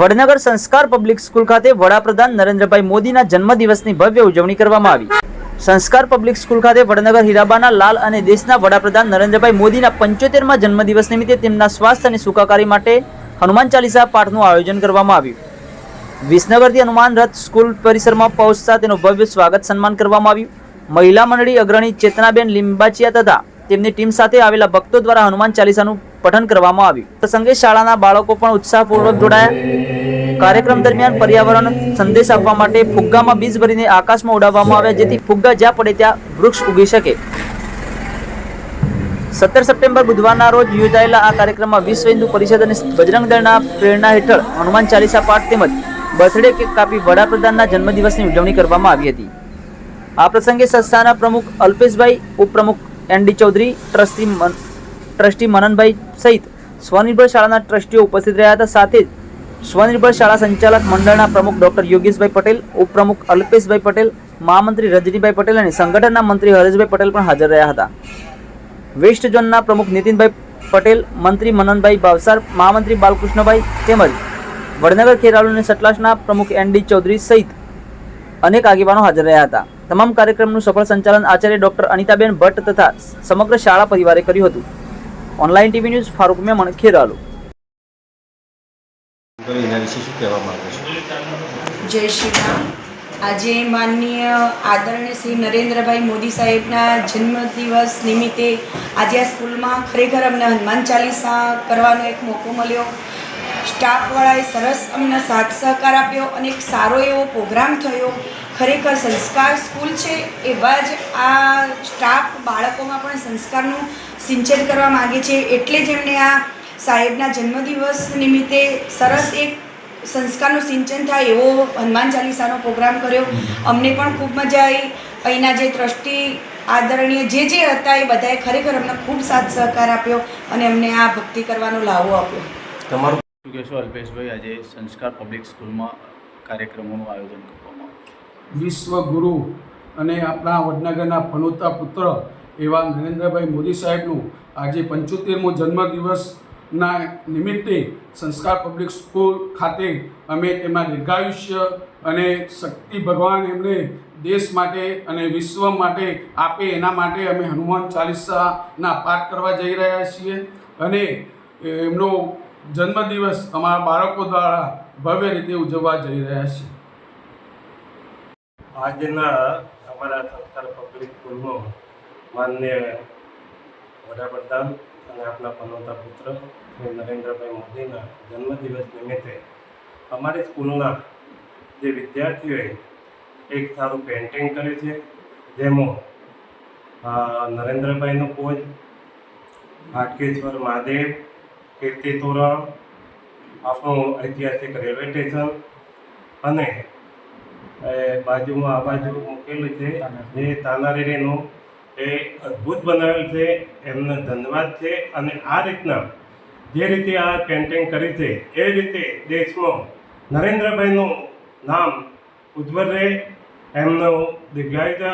વડનગર સંસ્કાર public school ખાતે વડાપ્રધાન નરેન્દ્રભાઈ મોદીના જન્મદિવસની ભવ્ય ઉજવણી કરવામાં આવી. સંસ્કાર પબ્લિક સ્કૂલ ખાતે વડનગર હીરાબાના લાલ અને દેશના વડાપ્રધાન નરેન્દ્રભાઈ મોદીના પંચોતેરમાં જન્મદિવસ નિમિત્તે તેમના સ્વાસ્થ્ય અને સુખાકારી માટે હનુમાન ચાલીસા પાઠનું આયોજન કરવામાં આવ્યું. વિસનગરથી હનુમાન રથ સ્કૂલ પરિસરમાં પહોંચતા તેનું ભવ્ય સ્વાગત સન્માન કરવામાં આવ્યું. મહિલા મંડળી અગ્રણી ચેતનાબેન લિંબાચિયા તથા તેમની ટીમ સાથે આવેલા ભક્તો દ્વારા હનુમાન ચાલીસાનું પઠન કરવામાં આવ્યું. પ્રસંગે શાળાના બાળકો પણ ઉત્સાહપૂર્વક જોડાયા. કાર્યક્રમ દરમિયાન પર્યાવરણ સંદેશ આપવા માટે ફુગ્ગામાં બીજ ભરીને આકાશમાં ઉડાવવામાં આવ્યા, જેથી ફુગ્ગા જ્યાં પડે ત્યાં વૃક્ષ ઉગી શકે. સત્તર સપ્ટેમ્બર બુધવારના રોજ યોજાયેલા આ કાર્યક્રમમાં વિશ્વ હિન્દુ પરિષદ અને બજરંગ દળના પ્રેરણા હેઠળ હનુમાન ચાલીસા પાઠ તેમજ બર્થડે કેક કાપી વડાપ્રધાનના જન્મદિવસની ઉજવણી કરવામાં આવી હતી. આ પ્રસંગે સંસ્થાના પ્રમુખ અલ્પેશભાઈ, ઉપપ્રમુખ N D Chaudhari, trustee trustee Mananbhai સહિત સ્વનિર્ભર શાળાના ટ્રસ્ટીઓ ઉપસ્થિત રહ્યા હતા. સાથે જ સ્વનિર્ભર શાળા સંચાલક મંડળના પ્રમુખ ડોક્ટર યોગેશભાઈ પટેલ, ઉપપ્રમુખ અલ્પેશભાઈ પટેલ, મહામંત્રી રજનીભાઈ પટેલ અને સંગઠનના મંત્રી હરેશભાઈ પટેલ પણ હાજર રહ્યા હતા. વેસ્ટ ઝોનના પ્રમુખ નીતિનભાઈ પટેલ, મંત્રી મનનભાઈ ભાવસાર મહામંત્રી બાલકૃષ્ણભાઈ તેમજ વડનગર ખેરાલુ અને સટલાસના પ્રમુખ એન ડી ચૌધરી સહિત અનેક આગેવાનો હાજર રહ્યા હતા. તમામ કાર્યક્રમનું સફળ સંચાલન આચાર્ય ડોક્ટર અનિતાબેન ભટ્ટ તથા સમગ્ર શાળા પરિવારે કર્યું હતું. Online TV news Farooq Memon Kheralu જય શ્રી રામ. આજે માનનીય આદરણીય શ્રી નરેન્દ્રભાઈ મોદી સાહેબના જન્મદિવસ નિમિત્તે આજે આ સ્કૂલમાં ખરેખર અમને હનુમાન ચાલીસા કરવાનો એક મોકો મળ્યો. સ્ટાફવાળાએ સરસ અમને સાથ સહકાર આપ્યો અને એક સારો એવો પ્રોગ્રામ થયો. ખરેખર સંસ્કાર સ્કૂલ છે, એવા જ આ સ્ટાફ બાળકોમાં પણ સંસ્કારનું સિંચન કરવા માગે છે. એટલે જ એમણે આ સાહેબના જન્મદિવસ નિમિત્તે સરસ એક સંસ્કારનું સિંચન થાય એવો હનુમાન ચાલીસાનો પ્રોગ્રામ કર્યો. અમને પણ ખૂબ મજા આવી. અહીંના જે ટ્રસ્ટી આદરણીય જે જે હતા એ બધાએ ખરેખર અમને ખૂબ સાથ સહકાર આપ્યો અને અમને આ ભક્તિ કરવાનો લાવો આપ્યો. તમારું શું કહેશો અલ્પેશભાઈ? આજે સંસ્કાર પબ્લિક સ્કૂલમાં કાર્યક્રમોનું આયોજન કરવામાં આવ્યું વિશ્વ ગુરુ અને આપણા વડનગરના ફનોતા પુત્ર એવા નરેન્દ્રભાઈ મોદી સાહેબનું આજે પંચોતેરમો જન્મદિવસના નિમિત્તે સંસ્કાર પબ્લિક સ્કૂલ ખાતે અમે તેમના દીર્ઘાયુષ્ય અને શક્તિ ભગવાન એમને દેશ માટે અને વિશ્વ માટે આપે એના માટે અમે હનુમાન ચાલીસાના પાઠ કરવા જઈ રહ્યા છીએ અને એમનો જન્મદિવસ અમારા બાળકો દ્વારા ભવ્ય રીતે ઉજવવા જઈ રહ્યા છીએ. આજના અમારા સંસ્કાર પબ્લિક સ્કૂલનો માન્ય વડાપ્રધાન અને આપણા પનોતા પુત્ર શ્રી નરેન્દ્રભાઈ મોદીના જન્મદિવસ નિમિત્તે અમારી સ્કૂલના જે વિદ્યાર્થીઓએ એક સારું પેઇન્ટિંગ કર્યું છે, જેમાં નરેન્દ્રભાઈનો પોજ હાટકેશ્વર મહાદેવ કીર્તિ તોરણ આપણું ઐતિહાસિક રેલવે સ્ટેશન અને એ બાજુમાં આ બાજુ મૂકેલી છે. જે તાનારીનું એ અદ્ભુત બનાવેલ છે. એમને ધન્યવાદ છે અને આ રીતના જે રીતે આ પેન્ટિંગ કરી છે, એ રીતે દેશમાં નરેન્દ્રભાઈનું નામ ઉજ્જવળ રહે, એમનો દીર્ઘાયુષ્ય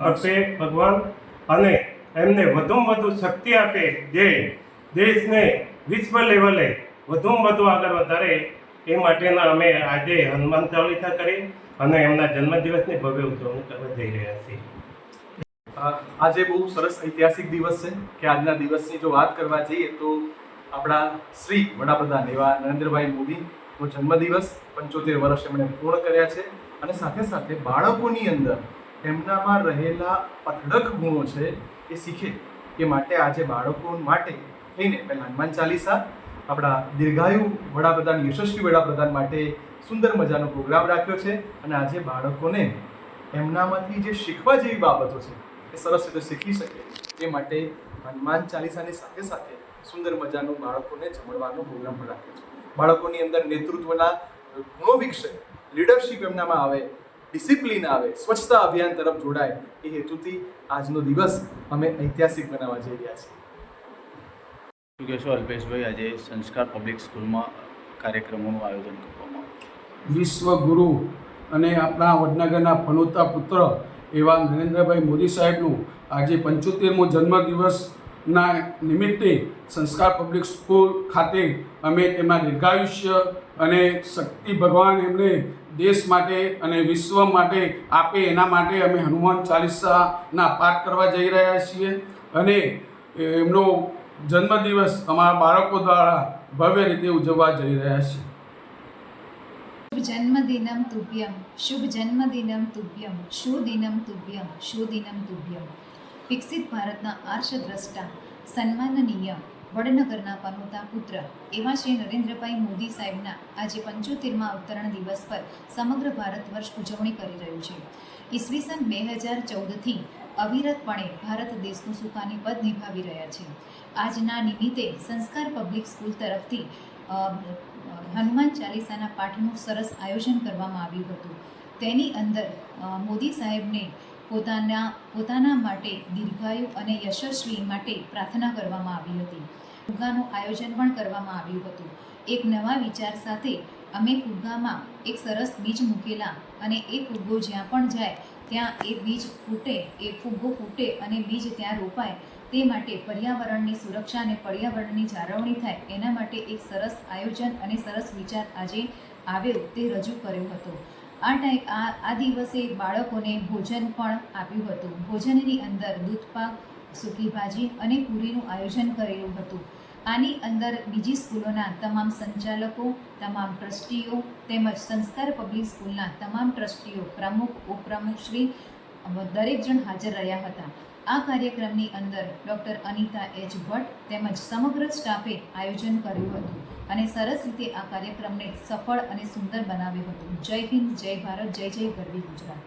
આપે ભગવાન અને એમને વધુમાં વધુ શક્તિ આપે, જે દેશને વિશ્વ લેવલે વધુમાં વધુ આગળ વધારે એ માટેના અમે આજે હનુમાન ચાલીસા કરી અને એમના જન્મદિવસની ભવ્ય ઉજવણી કરવા જઈ રહ્યા છીએ. આજે બહુ સરસ ઐતિહાસિક દિવસ છે કે આજના દિવસની જો વાત કરવા જઈએ તો આપણા શ્રી વડાપ્રધાન એવા નરેન્દ્રભાઈ મોદીનો જન્મદિવસ પંચોતેર વર્ષ એમણે પૂર્ણ કર્યા છે અને સાથે સાથે બાળકોની અંદર એમનામાં રહેલા અઢળક ગુણો છે એ શીખે એ માટે આજે બાળકો માટે થઈને પહેલાં હનુમાન ચાલીસા આપણા દીર્ઘાયુ વડાપ્રધાન, યશસ્વી વડાપ્રધાન માટે સુંદર મજાનો પ્રોગ્રામ રાખ્યો છે અને આજે બાળકોને એમનામાંથી જે શીખવા જેવી બાબતો છે, એ સરસ રીતે શીખી શકે. એ માટે હનુમાન ચાલીસાની સાથે સાથે સુંદર મજાનું બાળકોને જમણવાનો પ્રોગ્રામ પણ રાખ્યો છે. બાળકોની અંદર નેતૃત્વના ગુણો વિકસે. લીડરશિપ એમનામાં આવે ડિસિપ્લિન આવે, સ્વચ્છતા અભિયાન તરફ જોડાય. એ હેતુથી આજનો દિવસ અમે ઐતિહાસિક બનાવવા જઈ રહ્યા છીએ. શું કહેશો, અલ્પેશભાઈ? આજે સંસ્કાર પબ્લિક સ્કૂલમાં કાર્યક્રમોનું આયોજન કરવામાં વિશ્વ ગુરુ અને આપણા વડનગરના ફનોતા પુત્ર એવા નરેન્દ્રભાઈ મોદી સાહેબનું આજે પંચોતેરમો જન્મદિવસના નિમિત્તે સંસ્કાર પબ્લિક સ્કૂલ ખાતે અમે તેમના દીર્ઘાયુષ્ય અને શક્તિ ભગવાન એમને દેશ માટે અને વિશ્વ માટે આપે એના માટે અમે હનુમાન ચાલીસાના પાઠ કરવા જઈ રહ્યા છીએ. અને એમનો જન્મદિવસ અમારા બાળકો દ્વારા ભવ્ય રીતે ઉજવવા જઈ રહ્યા છે. શુભ જન્મદિનમ તુભ્યમ, શુભ જન્મદિનમ તુભ્યમ શુદિનમ તુભ્યમ શુદિનમ તુભ્યમ. વિકસિત ભારતના આર્ષદ્રષ્ટા સન્માનનીય વડનગરના પનોતા પુત્ર, એવા શ્રી નરેન્દ્રભાઈ મોદી સાહેબના આજે પંચોતેરમાં અવતરણ દિવસ પર સમગ્ર ભારત વર્ષ ઉજવણી કરી રહ્યું છે. ઈસવીસન બે હજાર ચૌદથી અવિરતપણે ભારત દેશનું સુકાની પદ નિભાવી રહ્યા છે. આજના નિમિત્તે સંસ્કાર પબ્લિક સ્કૂલ તરફથી હનુમાન ચાલીસાના પાઠનું સરસ આયોજન કરવામાં આવ્યું હતું. તેની અંદર મોદી સાહેબને પોતાના પોતાના માટે દીર્ઘાયુ અને યશસ્વી માટે પ્રાર્થના કરવામાં આવી હતી. ફુગ્ગાનું આયોજન પણ કરવામાં આવ્યું હતું. એક નવા વિચાર સાથે, અમે ફુગ્ગામાં એક સરસ બીજ મૂકેલા અને એ ફુગ્ગો જ્યાં પણ જાય ત્યાં એ બીજ ફૂટે, એ ફુગ્ગો ફૂટે અને બીજ ત્યાં રોપાય, તે માટે પર્યાવરણની સુરક્ષા અને પર્યાવરણની જાળવણી થાય, એના માટે એક સરસ આયોજન અને સરસ વિચાર આજે આવ્યો તે રજૂ કર્યો હતો. આ ટાઈમ આ આ દિવસે બાળકોને ભોજન પણ આપ્યું હતું. ભોજનની અંદર દૂધપાક સૂકી ભાજી અને પૂરીનું આયોજન કરેલું હતું. આની અંદર બીજી સ્કૂલોના તમામ સંચાલકો, તમામ ટ્રસ્ટીઓ તેમજ સંસ્કાર પબ્લિક સ્કૂલના તમામ ટ્રસ્ટીઓ, પ્રમુખ, ઉપપ્રમુખશ્રી દરેક જણ હાજર રહ્યા હતા. આ કાર્યક્રમની અંદર ડૉક્ટર અનિતા એચ. ભટ્ટ તેમજ સમગ્ર સ્ટાફે આયોજન કર્યું હતું અને સરસ રીતે આ કાર્યક્રમને સફળ અને સુંદર બનાવ્યો હતો. જય હિન્દ, જય ભારત, જય જય ગરવી ગુજરાત.